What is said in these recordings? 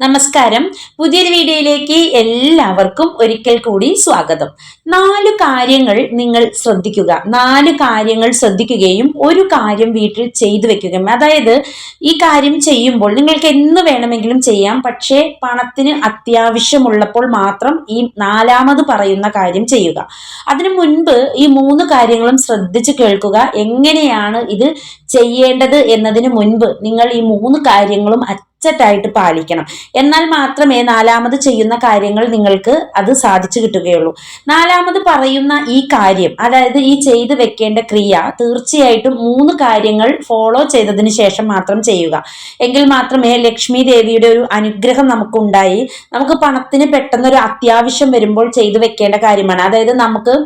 നമസ്കാരം. പുതിയൊരു വീഡിയോയിലേക്ക് എല്ലാവർക്കും ഒരിക്കൽ കൂടി സ്വാഗതം. നാല് കാര്യങ്ങൾ നിങ്ങൾ ശ്രദ്ധിക്കുക. നാല് കാര്യങ്ങൾ ശ്രദ്ധിക്കുകയും ഒരു കാര്യം വീട്ടിൽ ചെയ്തു വെക്കുകയും. അതായത് ഈ കാര്യം ചെയ്യുമ്പോൾ നിങ്ങൾക്ക് എന്ന് വേണമെങ്കിലും ചെയ്യാം. പക്ഷേ പണത്തിന് അത്യാവശ്യമുള്ളപ്പോൾ മാത്രം ഈ നാലാമത് പറയുന്ന കാര്യം ചെയ്യുക. അതിനു മുൻപ് ഈ മൂന്ന് കാര്യങ്ങളും ശ്രദ്ധിച്ച് കേൾക്കുക. എങ്ങനെയാണ് ഇത് ചെയ്യേണ്ടത് എന്നതിന് മുൻപ് നിങ്ങൾ ഈ മൂന്ന് കാര്യങ്ങളും അച്ചട്ടായിട്ട് പാലിക്കണം. എന്നാൽ മാത്രമേ നാലാമത് ചെയ്യുന്ന കാര്യങ്ങൾ നിങ്ങൾക്ക് അത് സാധിച്ചു കിട്ടുകയുള്ളൂ. നാലാമത് പറയുന്ന ഈ കാര്യം അതായത് ഈ ചെയ്തു വെക്കേണ്ട ക്രിയ തീർച്ചയായിട്ടും മൂന്ന് കാര്യങ്ങൾ ഫോളോ ചെയ്തതിന് ശേഷം മാത്രം ചെയ്യുക. എങ്കിൽ മാത്രമേ ലക്ഷ്മി ദേവിയുടെ ഒരു അനുഗ്രഹം നമുക്കുണ്ടായി. നമുക്ക് പണത്തിന് പെട്ടെന്നൊരു അത്യാവശ്യം വരുമ്പോൾ ചെയ്തു വെക്കേണ്ട കാര്യമാണ്. അതായത് നമുക്ക്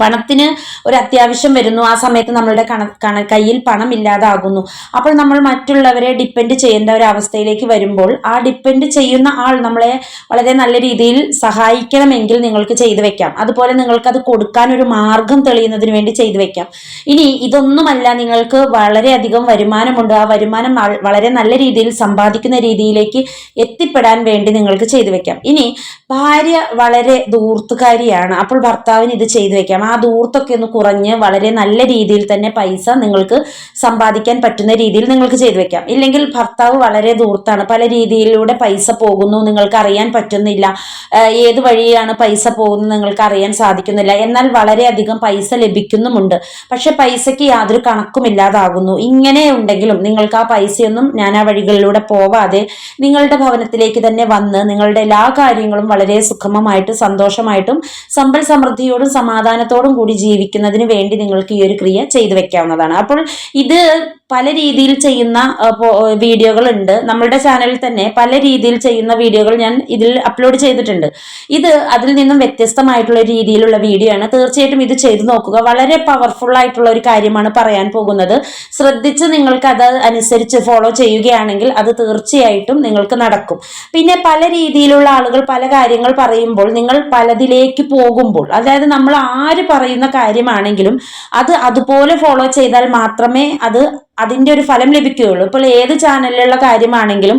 പണത്തിന് ഒരു അത്യാവശ്യം വരുന്നു. ആ സമയത്ത് നമ്മളുടെ കണ കയ്യിൽ പണം ഇല്ലാതാകുന്നു. അപ്പോൾ നമ്മൾ മറ്റുള്ളവരെ ഡിപ്പെൻഡ് ചെയ്യേണ്ട ഒരു അവസ്ഥയിലേക്ക് വരുമ്പോൾ ആ ഡിപ്പെൻഡ് ചെയ്യുന്ന ആൾ നമ്മളെ വളരെ നല്ല രീതിയിൽ സഹായിക്കണമെങ്കിൽ നിങ്ങൾക്ക് ചെയ്തു വെക്കാം. അതുപോലെ നിങ്ങൾക്ക് അത് കൊടുക്കാൻ ഒരു മാർഗം തെളിയുന്നതിന് വേണ്ടി ചെയ്തു വെക്കാം. ഇനി ഇതൊന്നുമല്ല നിങ്ങൾക്ക് വളരെയധികം വരുമാനമുണ്ട്. ആ വരുമാനം വളരെ നല്ല രീതിയിൽ സമ്പാദിക്കുന്ന രീതിയിലേക്ക് എത്തിപ്പെടാൻ വേണ്ടി നിങ്ങൾക്ക് ചെയ്തു വെക്കാം. ഇനി ഭാര്യ വളരെ ദൂർത്തുകാരിയാണ് അപ്പോൾ ഭർത്താവിന് ഇത് ചെയ്തു വെക്കാം. ആ ദൂർത്തൊക്കെ ഒന്ന് കുറഞ്ഞ് വളരെ നല്ല രീതിയിൽ തന്നെ പൈസ നിങ്ങൾക്ക് സമ്പാദിക്കാൻ പറ്റുന്ന രീതിയിൽ നിങ്ങൾക്ക് ചെയ്തു വെക്കാം. ഇല്ലെങ്കിൽ ഭർത്താവ് വളരെ ദൂർത്താണ്. പല രീതിയിലൂടെ പൈസ പോകുന്നു നിങ്ങൾക്ക് അറിയാൻ പറ്റുന്നില്ല. ഏത് വഴിയാണ് പൈസ പോകുന്നത് നിങ്ങൾക്ക് അറിയാൻ സാധിക്കുന്നില്ല. എന്നാൽ വളരെയധികം പൈസ ലഭിക്കുന്നുമുണ്ട്. പക്ഷെ പൈസയ്ക്ക് യാതൊരു കണക്കുമില്ലാതാകുന്നു ഇങ്ങനെ ഉണ്ടെങ്കിലും നിങ്ങൾക്ക് ആ പൈസയൊന്നും ഞാൻ ആ വഴികളിലൂടെ പോവാതെ നിങ്ങളുടെ ഭവനത്തിലേക്ക് തന്നെ വന്ന് നിങ്ങളുടെ എല്ലാ കാര്യങ്ങളും വളരെ സുഖമമായിട്ട് സന്തോഷമായിട്ടും സമ്പൽ സമൃദ്ധിയോടും സമാധാനത്തോടും കൂടി ജീവിക്കുന്നതിന് വേണ്ടി നിങ്ങൾക്ക് ഈ ഒരു ക്രിയ ചെയ്തു വെക്കാവുന്നതാണ്. അപ്പോൾ ഇത് പല രീതിയിൽ ചെയ്യുന്ന വീഡിയോകൾ ഉണ്ട് നമ്മളുടെ ചാനലിൽ തന്നെ പല രീതിയിൽ ചെയ്യുന്ന വീഡിയോകൾ ഞാൻ ഇതിൽ അപ്ലോഡ് ചെയ്തിട്ടുണ്ട്. ഇത് അതിൽ നിന്നും വ്യത്യസ്തമായിട്ടുള്ള രീതിയിലുള്ള വീഡിയോ ആണ്. തീർച്ചയായിട്ടും ഇത് ചെയ്തു നോക്കുക. വളരെ പവർഫുൾ ആയിട്ടുള്ള ഒരു കാര്യമാണ് പറയാൻ പോകുന്നത്. ശ്രദ്ധിച്ച് നിങ്ങൾക്ക് അത് അനുസരിച്ച് ഫോളോ ചെയ്യുകയാണെങ്കിൽ അത് തീർച്ചയായിട്ടും നിങ്ങൾക്ക് നടക്കും. പിന്നെ പല രീതിയിലുള്ള ആളുകൾ പല കാര്യങ്ങൾ പറയുമ്പോൾ നിങ്ങൾ പലതിലേക്ക് പോകുമ്പോൾ അതായത് നമ്മൾ ആര് പറയുന്ന കാര്യമാണെങ്കിലും അത് അതുപോലെ ഫോളോ ചെയ്താൽ മാത്രമേ അത് അതിന്റെ ഒരു ഫലം ലഭിക്കുകയുള്ളൂ. ഇപ്പോൾ ഏത് ചാനലിലുള്ള കാര്യമാണെങ്കിലും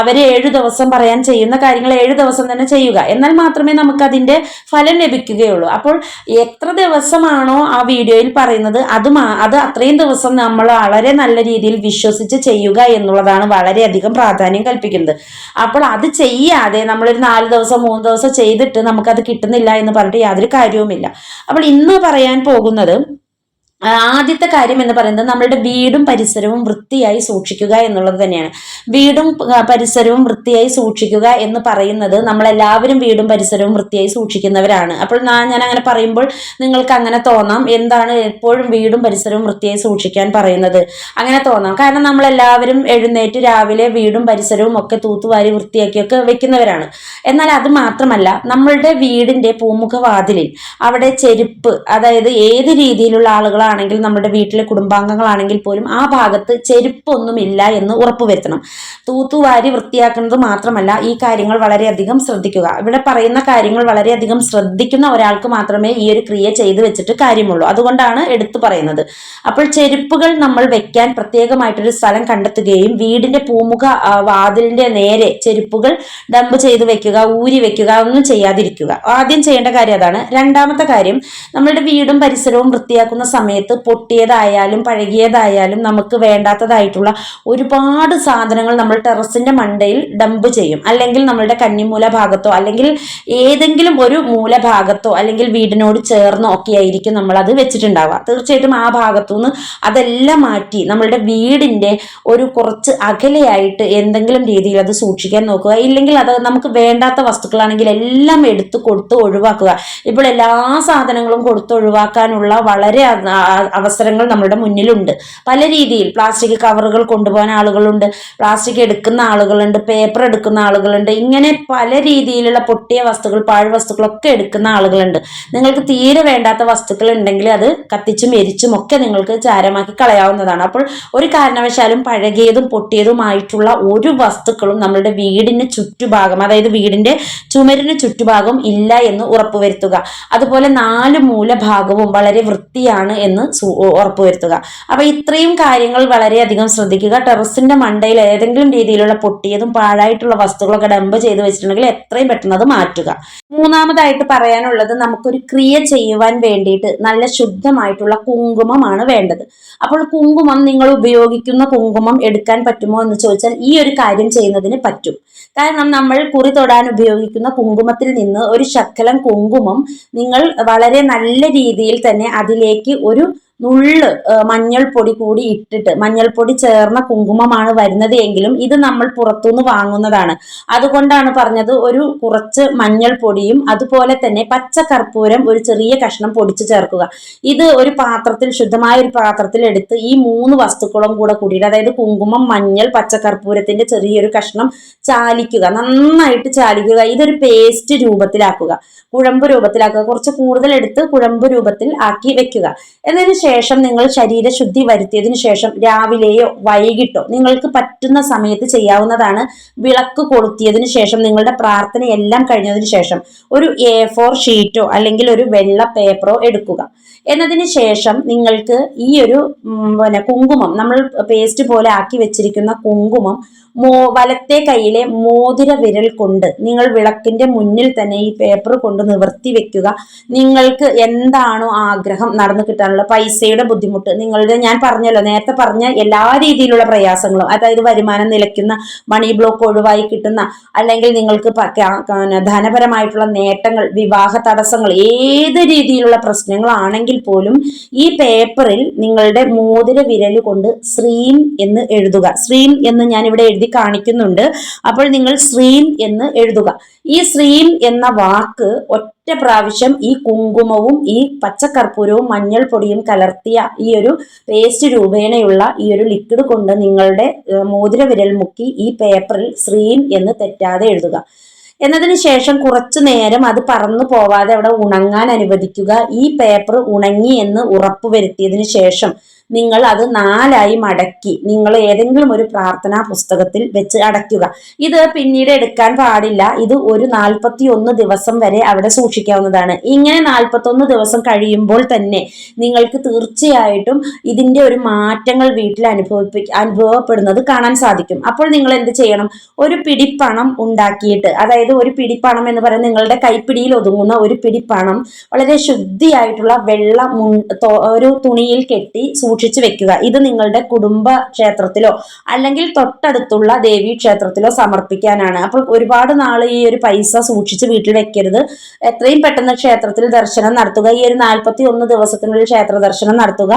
അവർ ഏഴ് ദിവസം പറയാൻ ചെയ്യുന്ന കാര്യങ്ങൾ ഏഴു ദിവസം തന്നെ ചെയ്യുക. എന്നാൽ മാത്രമേ നമുക്ക് അതിന്റെ ഫലം ലഭിക്കുകയുള്ളൂ. അപ്പോൾ എത്ര ദിവസമാണോ ആ വീഡിയോയിൽ പറയുന്നത് അത് അത് അത്രയും ദിവസം നമ്മൾ വളരെ നല്ല രീതിയിൽ വിശ്വസിച്ച് ചെയ്യുക എന്നുള്ളതാണ് വളരെയധികം പ്രാധാന്യം കൽപ്പിക്കുന്നത്. അപ്പോൾ അത് ചെയ്യാതെ നമ്മളൊരു നാല് ദിവസം മൂന്ന് ദിവസം ചെയ്തിട്ട് നമുക്കത് കിട്ടുന്നില്ല എന്ന് പറഞ്ഞിട്ട് യാതൊരു കാര്യവുമില്ല. അപ്പോൾ ഇന്ന് പറയാൻ പോകുന്നത് ആദ്യത്തെ കാര്യം എന്ന് പറയുന്നത് നമ്മളുടെ വീടും പരിസരവും വൃത്തിയായി സൂക്ഷിക്കുക എന്നുള്ളത് തന്നെയാണ്. വീടും പരിസരവും വൃത്തിയായി സൂക്ഷിക്കുക എന്ന് പറയുന്നത് നമ്മളെല്ലാവരും വീടും പരിസരവും വൃത്തിയായി സൂക്ഷിക്കുന്നവരാണ്. അപ്പോൾ ഞാൻ അങ്ങനെ പറയുമ്പോൾ നിങ്ങൾക്ക് അങ്ങനെ തോന്നാം എന്താണ് എപ്പോഴും വീടും പരിസരവും വൃത്തിയായി സൂക്ഷിക്കാൻ പറയുന്നത്. അങ്ങനെ തോന്നാം. കാരണം നമ്മളെല്ലാവരും എഴുന്നേറ്റ് രാവിലെ വീടും പരിസരവും ഒക്കെ തൂത്തുവാരി വൃത്തിയാക്കിയൊക്കെ വെക്കുന്നവരാണ്. എന്നാൽ അത് മാത്രമല്ല നമ്മളുടെ വീടിന്റെ പൂമുഖവാതിലിൽ അവിടെ ചെരുപ്പ് അതായത് ഏത് രീതിയിലുള്ള ആളുകളാണെങ്കിൽ നമ്മുടെ വീട്ടിലെ കുടുംബാംഗങ്ങളാണെങ്കിൽ പോലും ആ ഭാഗത്ത് ചെരുപ്പൊന്നുമില്ല എന്ന് ഉറപ്പുവരുത്തണം. തൂത്തുവാരി വൃത്തിയാക്കുന്നത് മാത്രമല്ല ഈ കാര്യങ്ങൾ വളരെയധികം ശ്രദ്ധിക്കുക. ഇവിടെ പറയുന്ന കാര്യങ്ങൾ വളരെയധികം ശ്രദ്ധിക്കുന്ന ഒരാൾക്ക് മാത്രമേ ഈ ഒരു ക്രിയ ചെയ്തു വെച്ചിട്ട് കാര്യമുള്ളൂ. അതുകൊണ്ടാണ് എടുത്തു പറയുന്നത്. അപ്പോൾ ചെരുപ്പുകൾ നമ്മൾ വെക്കാൻ പ്രത്യേകമായിട്ടൊരു സ്ഥലം കണ്ടെത്തുകയും വീടിന്റെ പൂമുഖ വാതിലിന്റെ നേരെ ചെരുപ്പുകൾ ഡംപ് ചെയ്ത് വെക്കുക ഊരി വെക്കുക ഒന്നും ചെയ്യാതിരിക്കുക. ആദ്യം ചെയ്യേണ്ട കാര്യം അതാണ്. രണ്ടാമത്തെ കാര്യം നമ്മളുടെ വീടും പരിസരവും വൃത്തിയാക്കുന്ന സമയത്ത് പൊട്ടിയതായാലും പഴകിയതായാലും നമുക്ക് വേണ്ടാത്തതായിട്ടുള്ള ഒരുപാട് സാധനങ്ങൾ നമ്മൾ ടെറസിന്റെ മണ്ടയിൽ ഡംപ് ചെയ്യും. അല്ലെങ്കിൽ നമ്മളുടെ കന്നിമൂല ഭാഗത്തോ അല്ലെങ്കിൽ ഏതെങ്കിലും ഒരു മൂലഭാഗത്തോ അല്ലെങ്കിൽ വീടിനോട് ചേർന്നോ ഒക്കെ ആയിരിക്കും നമ്മൾ അത് വെച്ചിട്ടുണ്ടാവുക. തീർച്ചയായിട്ടും ആ ഭാഗത്തു നിന്ന് അതെല്ലാം മാറ്റി നമ്മളുടെ വീടിന്റെ ഒരു കുറച്ച് അകലെയായിട്ട് എന്തെങ്കിലും രീതിയിൽ അത് സൂക്ഷിക്കാൻ നോക്കുക. ഇല്ലെങ്കിൽ അത് നമുക്ക് വേണ്ടാത്ത വസ്തുക്കളാണെങ്കിൽ എല്ലാം എടുത്ത് കൊടുത്ത് ഒഴിവാക്കുക. ഇപ്പോൾ എല്ലാ സാധനങ്ങളും കൊടുത്ത് ഒഴിവാക്കാനുള്ള വളരെ അവസരങ്ങൾ നമ്മുടെ മുന്നിലുണ്ട്. പല രീതിയിൽ പ്ലാസ്റ്റിക് കവറുകൾ കൊണ്ടുപോകാൻ ആളുകളുണ്ട് പ്ലാസ്റ്റിക് എടുക്കുന്ന ആളുകളുണ്ട് പേപ്പർ എടുക്കുന്ന ആളുകളുണ്ട് ഇങ്ങനെ പല രീതിയിലുള്ള പൊട്ടിയ വസ്തുക്കൾ പാഴ് വസ്തുക്കളൊക്കെ എടുക്കുന്ന ആളുകളുണ്ട്. നിങ്ങൾക്ക് തീരെ വേണ്ടാത്ത വസ്തുക്കൾ ഉണ്ടെങ്കിൽ അത് കത്തിച്ചും എരിച്ചും ഒക്കെ നിങ്ങൾക്ക് ചാരമാക്കി കളയാവുന്നതാണ്. അപ്പോൾ ഒരു കാരണവശാലും പഴകിയതും പൊട്ടിയതുമായിട്ടുള്ള ഒരു വസ്തുക്കളും നമ്മളുടെ വീടിന് ചുറ്റുഭാഗം അതായത് വീടിന്റെ ചുമരിന് ചുറ്റുഭാഗം ഇല്ല എന്ന് ഉറപ്പുവരുത്തുക. അതുപോലെ നാല് മൂലഭാഗവും വളരെ വൃത്തിയാണ് എന്ന് ഉറപ്പുവരുത്തുക അപ്പൊ ഇത്രയും കാര്യങ്ങൾ വളരെയധികം ശ്രദ്ധിക്കുക. ടെറസിന്റെ മണ്ടയിൽ ഏതെങ്കിലും രീതിയിലുള്ള പൊട്ടിയതും പാഴായിട്ടുള്ള വസ്തുക്കളൊക്കെ ഡംപ് ചെയ്ത് വെച്ചിട്ടുണ്ടെങ്കിൽ എത്രയും പെട്ടെന്ന് അത് മാറ്റുക. മൂന്നാമതായിട്ട് പറയാനുള്ളത് നമുക്കൊരു ക്രിയ ചെയ്യുവാൻ വേണ്ടിയിട്ട് നല്ല ശുദ്ധമായിട്ടുള്ള കുങ്കുമമാണ് വേണ്ടത്. അപ്പോൾ കുങ്കുമം നിങ്ങൾ ഉപയോഗിക്കുന്ന കുങ്കുമം എടുക്കാൻ പറ്റുമോ എന്ന് ചോദിച്ചാൽ ഈ ഒരു കാര്യം ചെയ്യുന്നതിന് പറ്റും. കാരണം നമ്മൾ കുറി തൊടാൻ ഉപയോഗിക്കുന്ന കുങ്കുമത്തിൽ നിന്ന് ഒരു ശക്കലം കുങ്കുമം നിങ്ങൾ വളരെ നല്ല രീതിയിൽ തന്നെ അതിലേക്ക് ഒരു നുള്ള് മഞ്ഞൾപ്പൊടി കൂടി ഇട്ടിട്ട് മഞ്ഞൾപ്പൊടി ചേർന്ന കുങ്കുമമാണ് വരുന്നത് എങ്കിലും ഇത് നമ്മൾ പുറത്തുനിന്ന് വാങ്ങുന്നതാണ്. അതുകൊണ്ടാണ് പറഞ്ഞത് ഒരു കുറച്ച് മഞ്ഞൾപ്പൊടിയും അതുപോലെ തന്നെ പച്ച കർപ്പൂരം ഒരു ചെറിയ കഷ്ണം പൊടിച്ച് ചേർക്കുക. ഇത് ഒരു പാത്രത്തിൽ ശുദ്ധമായ ഒരു പാത്രത്തിൽ എടുത്ത് ഈ മൂന്ന് വസ്തുക്കളും കൂടെ കൂടിയിട്ട് അതായത് കുങ്കുമം മഞ്ഞൾ പച്ചക്കർപ്പൂരത്തിന്റെ ചെറിയൊരു കഷ്ണം ചാലിക്കുക. നന്നായിട്ട് ചാലിക്കുക. ഇതൊരു പേസ്റ്റ് രൂപത്തിലാക്കുക. കുഴമ്പ് രൂപത്തിലാക്കുക. കുറച്ച് കൂടുതൽ എടുത്ത് കുഴമ്പ് രൂപത്തിൽ ആക്കി വെക്കുക. എന്നതിന് ശേഷം നിങ്ങൾ ശരീരശുദ്ധി വരുത്തിയതിനു ശേഷം രാവിലെയോ വൈകിട്ടോ നിങ്ങൾക്ക് പറ്റുന്ന സമയത്ത് ചെയ്യാവുന്നതാണ് വിളക്ക് കൊളുത്തിയതിനു ശേഷം നിങ്ങളുടെ പ്രാർത്ഥന എല്ലാം കഴിഞ്ഞതിന് ശേഷം ഒരു എ ഫോർ ഷീറ്റോ അല്ലെങ്കിൽ ഒരു വെള്ള പേപ്പറോ എടുക്കുക. എന്നതിന് ശേഷം നിങ്ങൾക്ക് ഈ ഒരു പിന്നെ കുങ്കുമം നമ്മൾ പേസ്റ്റ് പോലെ ആക്കി വെച്ചിരിക്കുന്ന കുങ്കുമം മോ വലത്തെ കയ്യിലെ മോതിര വിരൽ കൊണ്ട് നിങ്ങൾ വിളക്കിന്റെ മുന്നിൽ തന്നെ ഈ പേപ്പർ കൊണ്ട് നിവർത്തി വെക്കുക. നിങ്ങൾക്ക് എന്താണോ ആഗ്രഹം നടന്നു കിട്ടാനുള്ള പൈസയുടെ ബുദ്ധിമുട്ട്. നിങ്ങളുടെ ഞാൻ പറഞ്ഞല്ലോ നേരത്തെ പറഞ്ഞ എല്ലാ രീതിയിലുള്ള പ്രയാസങ്ങളും അതായത് വരുമാനം നിലയ്ക്കുന്ന മണി ബ്ലോക്ക് ഒഴിവായി കിട്ടുന്ന അല്ലെങ്കിൽ നിങ്ങൾക്ക് ധനപരമായിട്ടുള്ള നേട്ടങ്ങൾ വിവാഹ തടസ്സങ്ങൾ ഏത് രീതിയിലുള്ള പ്രശ്നങ്ങളാണെങ്കിൽ പോലും ഈ പേപ്പറിൽ നിങ്ങളുടെ മോതിര വിരൽ കൊണ്ട് ശ്രീം എന്ന് എഴുതുക. ശ്രീം എന്ന് ഞാൻ ഇവിടെ എഴുതി കാണിക്കുന്നുണ്ട്. അപ്പോൾ നിങ്ങൾ ശ്രീം എന്ന് എഴുതുക. ഈ ശ്രീം എന്ന വാക്ക് ഒറ്റ പ്രാവശ്യം ഈ കുങ്കുമവും ഈ പച്ചക്കർപ്പൂരവും മഞ്ഞൾപ്പൊടിയും കലർത്തിയ ഈ ഒരു പേസ്റ്റ് രൂപേണയുള്ള ഈ ഒരു ലിക്വിഡ് കൊണ്ട് നിങ്ങളുടെ മോതിര വിരൽ മുക്കി ഈ പേപ്പറിൽ ശ്രീം എന്ന് തെറ്റാതെ എഴുതുക. എന്നതിന് ശേഷം കുറച്ചു നേരം അത് പറന്നു പോവാതെ അവിടെ ഉണങ്ങാൻ അനുവദിക്കുക. ഈ പേപ്പർ ഉണങ്ങി എന്ന് ഉറപ്പുവരുത്തിയതിന് ശേഷം നിങ്ങൾ അത് നാലായി മടക്കി. നിങ്ങൾ ഏതെങ്കിലും ഒരു പ്രാർത്ഥനാ പുസ്തകത്തിൽ വെച്ച് അടയ്ക്കുക. ഇത് പിന്നീട് എടുക്കാൻ പാടില്ല. ഇത് ഒരു നാൽപ്പത്തി ഒന്ന് ദിവസം വരെ അവിടെ സൂക്ഷിക്കാവുന്നതാണ്. ഇങ്ങനെ നാൽപ്പത്തി ഒന്ന് ദിവസം കഴിയുമ്പോൾ തന്നെ നിങ്ങൾക്ക് തീർച്ചയായിട്ടും ഇതിന്റെ ഒരു മാറ്റങ്ങൾ വീട്ടിൽ അനുഭവിപ്പി അനുഭവപ്പെടുന്നത് കാണാൻ സാധിക്കും. അപ്പോൾ നിങ്ങൾ എന്ത് ചെയ്യണം? ഒരു പിടിപ്പണം ഉണ്ടാക്കിയിട്ട് അതായത് ഒരു പിടിപ്പണം എന്ന് പറയുന്നത് നിങ്ങളുടെ കൈപ്പിടിയിൽ ഒതുങ്ങുന്ന ഒരു പിടിപ്പണം വളരെ ശുദ്ധിയായിട്ടുള്ള വെള്ള ഒരു തുണിയിൽ കെട്ടി സൂക്ഷിച്ചു വെക്കുക. ഇത് നിങ്ങളുടെ കുടുംബ ക്ഷേത്രത്തിലോ അല്ലെങ്കിൽ തൊട്ടടുത്തുള്ള ദേവി ക്ഷേത്രത്തിലോ സമർപ്പിക്കാനാണ്. അപ്പോൾ ഒരുപാട് നാൾ ഈ ഒരു പൈസ സൂക്ഷിച്ച് വീട്ടിൽ വെക്കരുത്. എത്രയും പെട്ടെന്ന് ക്ഷേത്രത്തിൽ ദർശനം നടത്തുക. ഈ ഒരു നാൽപ്പത്തി ഒന്ന് ദിവസത്തിനുള്ളിൽ ക്ഷേത്ര ദർശനം നടത്തുക.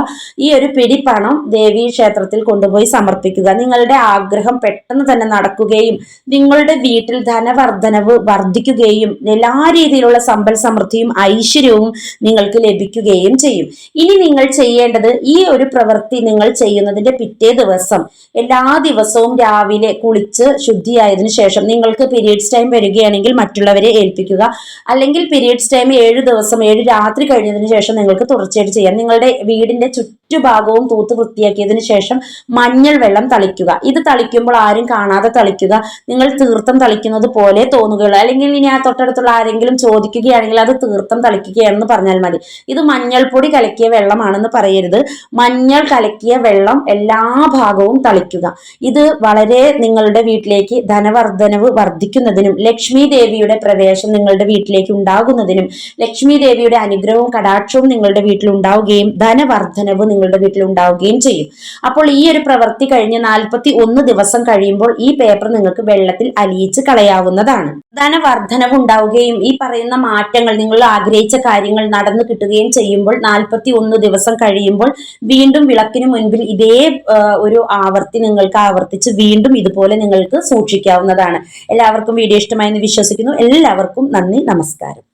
ഈ ഒരു പിടി പണം ദേവി ക്ഷേത്രത്തിൽ കൊണ്ടുപോയി സമർപ്പിക്കുക. നിങ്ങളുടെ ആഗ്രഹം പെട്ടെന്ന് തന്നെ നടക്കുകയും നിങ്ങളുടെ വീട്ടിൽ ധനവർദ്ധനവ് വർദ്ധിക്കുകയും എല്ലാ രീതിയിലുള്ള സമ്പൽ സമൃദ്ധിയും ഐശ്വര്യവും നിങ്ങൾക്ക് ലഭിക്കുകയും ചെയ്യും. ഇനി നിങ്ങൾ ചെയ്യേണ്ടത് ഈ ഒരു പ്രവൃത്തി നിങ്ങൾ ചെയ്യുന്നതിന്റെ പിറ്റേ ദിവസം. എല്ലാ ദിവസവും രാവിലെ കുളിച്ച് ശുദ്ധിയായതിനു ശേഷം നിങ്ങൾക്ക് പീരീഡ്സ് ടൈം വരികയാണെങ്കിൽ മറ്റുള്ളവരെ ഏൽപ്പിക്കുക. അല്ലെങ്കിൽ പീരീഡ്സ് ടൈം ഏഴ് ദിവസം ഏഴ് രാത്രി കഴിഞ്ഞതിന് ശേഷം നിങ്ങൾക്ക് തുടർച്ചയായിട്ട് ചെയ്യാം. നിങ്ങളുടെ വീടിന്റെ ചുറ്റുഭാഗവും തൂത്ത് വൃത്തിയാക്കിയതിനു ശേഷം മഞ്ഞൾ വെള്ളം തളിക്കുക. ഇത് തളിക്കുമ്പോൾ ആരും കാണാതെ തളിക്കുക. നിങ്ങൾ തീർത്ഥം തളിക്കുന്നത് പോലെ തോന്നുകയുള്ളൂ. അല്ലെങ്കിൽ ഇനി ആ തൊട്ടടുത്തുള്ള ആരെങ്കിലും ചോദിക്കുകയാണെങ്കിൽ അത് തീർത്ഥം തളിക്കുകയാണെന്ന് പറഞ്ഞാൽ മതി. ഇത് മഞ്ഞൾപ്പൊടി കലക്കിയ വെള്ളമാണെന്ന് പറയരുത്. മഞ്ഞൾ കലക്കിയ വെള്ളം എല്ലാ ഭാഗവും തളിക്കുക. ഇത് വളരെ നിങ്ങളുടെ വീട്ടിലേക്ക് ധനവർദ്ധനവ് വർദ്ധിക്കുന്നതിനും ലക്ഷ്മി ദേവിയുടെ പ്രവേശം നിങ്ങളുടെ വീട്ടിലേക്ക് ഉണ്ടാകുന്നതിനും ലക്ഷ്മി ദേവിയുടെ അനുഗ്രഹവും കടാക്ഷവും നിങ്ങളുടെ വീട്ടിൽ ഉണ്ടാവുകയും ധനവർദ്ധനവ് നിങ്ങളുടെ വീട്ടിൽ ഉണ്ടാവുകയും ചെയ്യും. അപ്പോൾ ഈ ഒരു പ്രവൃത്തി കഴിഞ്ഞ് നാൽപ്പത്തി ഒന്ന് ദിവസം കഴിയുമ്പോൾ ഈ പേപ്പർ നിങ്ങൾക്ക് വെള്ളത്തിൽ അലിയിച്ച് കളയാവുന്നതാണ്. ധനവർദ്ധനവ് ഉണ്ടാവുകയും ഈ പറയുന്ന മാറ്റങ്ങൾ നിങ്ങൾ ആഗ്രഹിച്ച കാര്യങ്ങൾ നടന്നു കിട്ടുകയും ചെയ്യുമ്പോൾ നാൽപ്പത്തി ഒന്ന് ദിവസം കഴിയുമ്പോൾ വീണ്ടും വിളക്കിന് മുൻപിൽ ഇതേ ഒരു ആവർത്തി നിങ്ങൾക്ക് ആവർത്തിച്ച് വീണ്ടും ഇതുപോലെ നിങ്ങൾക്ക് സൂക്ഷിക്കാവുന്നതാണ്. എല്ലാവർക്കും വീഡിയോ ഇഷ്ടമായെന്ന് വിശ്വസിക്കുന്നു. എല്ലാവർക്കും നന്ദി നമസ്കാരം.